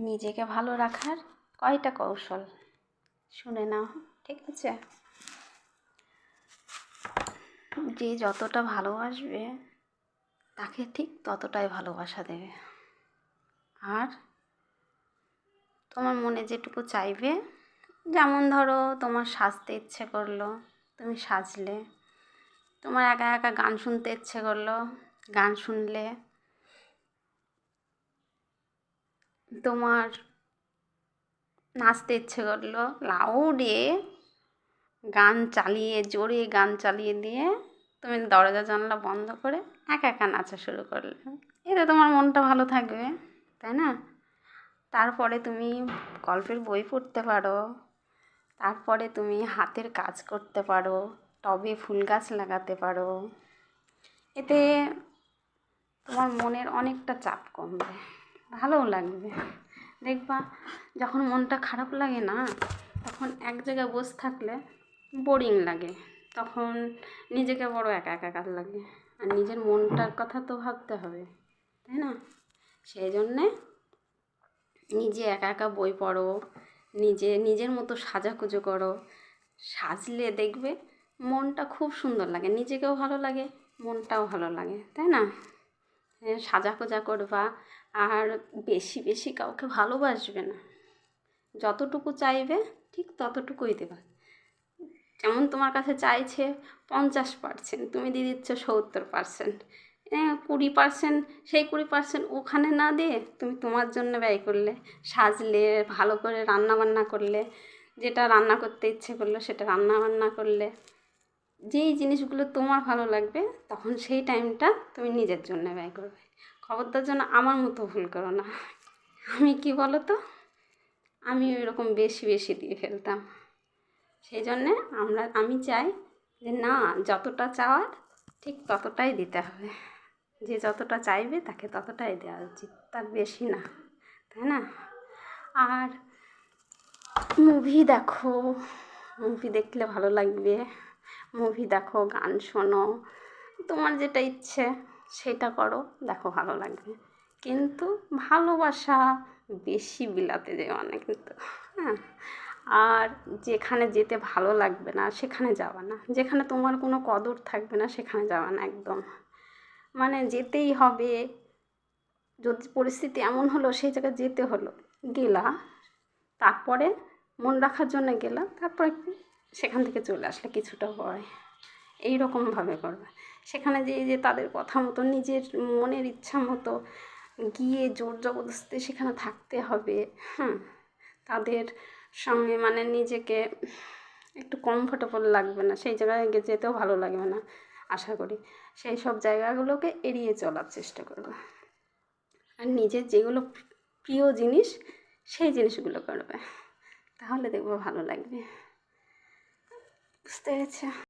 নিজেকে ভালো রাখার কয়টা কৌশল? শুনে নাও, ঠিক আছে? যে যতটা ভালোবাসবে, তাকে ঠিক ততটাই ভালোবাসা দেবে। আর তোমার মনে যেটুকু চাইবে, যেমন ধরো তোমার সাজতে ইচ্ছে করল, তুমি সাজলে। তোমার একা একা গান শুনতে ইচ্ছে করল, গান শুনলে তোমার নাচতে ইচ্ছে করল, লাউডে গান চালিয়ে, জোরে গান চালিয়ে দিয়ে তুমি দরজা জানলা বন্ধ করে একা একা নাচা শুরু করলে। এতে তোমার মনটা ভালো থাকবে, তাই না? তারপরে তুমি গল্পের বই পড়তে পারো, তারপরে তুমি হাতের কাজ করতে পারো, টবে ফুল গাছ লাগাতে পারো। এতে তোমার মনের অনেকটা চাপ কমবে। ভালোও লাগবে। দেখবা যখন মনটা খারাপ লাগে না, তখন এক জায়গায় বসে থাকলে বোরিং লাগে। তখন নিজেকে বড় একা একা কাজ লাগে। আর নিজের মনটার কথা তো ভাবতে হবে, তাই না? সেই জন্যে নিজে একা একা বই পড়ো, নিজে, নিজের মতো সাজাকুজো করো। সাজলে দেখবে মনটা খুব সুন্দর লাগে, নিজেকেও ভালো লাগে, মনটাও ভালো লাগে, তাই না? সাজাকোজা করবা আর বেশি বেশি কাউকে ভালোবাসবে না। যতটুকু চাইবে ঠিক ততটুকুই দেবা। যেমন তোমার কাছে চাইছে পঞ্চাশ পার্সেন্ট তুমি দিয়ে দিচ্ছ সত্তর পার্সেন্ট কুড়ি পার্সেন্ট সেই কুড়ি পার্সেন্ট ওখানে না দিয়ে তুমি তোমার জন্য ব্যয় করলে, সাজলে, ভালো করে রান্না বান্না করলে, যেটা রান্না করতে ইচ্ছে করল সেটা রান্না বান্না করলে। যেই জিনিসগুলো তোমার ভালো লাগবে, তখন সেই টাইমটা তুমি নিজের জন্য ব্যয় করবে। খবরদার জন্য আমার মতো ভুল করো না। আমি কি বলো তো আমি ওই রকম বেশি বেশি দিয়ে ফেলতাম। সেই জন্যে আমরা, আমি চাই যে না, যতটা চাওয়ার ঠিক ততটাই দিতে হবে। যে যতটা চাইবে তাকে ততটাই দেওয়া উচিত, তার বেশি না, তাই না? আর মুভি দেখো। মুভি দেখলে ভালো লাগবে। মুভি দেখো, গান শোনো, তোমার যেটা ইচ্ছে সেটা করো, দেখো ভালো লাগবে। কিন্তু ভালোবাসা বেশি বিলাতে যেও না কিন্তু হ্যাঁ? আর যেখানে যেতে ভালো লাগবে না, সেখানে যাওয়া না। যেখানে তোমার কোনো কদর থাকবে না, সেখানে যাওয়া না একদম। মানে যেতেই হবে। যদি পরিস্থিতি এমন হলো, সেই জায়গায় যেতে হলো, গেলা, তারপরে মন রাখার জন্য গেলাম তারপরে সেখান থেকে চলে আসলে কিছুটা হয়। এই রকমভাবে করবে। সেখানে যে যে তাদের কথা মতো, নিজের মনের ইচ্ছা মতো গিয়ে জোর জবরদস্তি সেখানে থাকতে হবে হ্যাঁ তাদের সঙ্গে মানে নিজেকে একটু কমফোর্টেবল লাগবে না, সেই জায়গায় যেতেও ভালো লাগবে না, আশা করি। সেই সব জায়গাগুলোকে এড়িয়ে চলার চেষ্টা করবে। আর নিজের যেগুলো প্রিয় জিনিস, সেই জিনিসগুলো করবে। তাহলে দেখব ভালো লাগবে। кстати.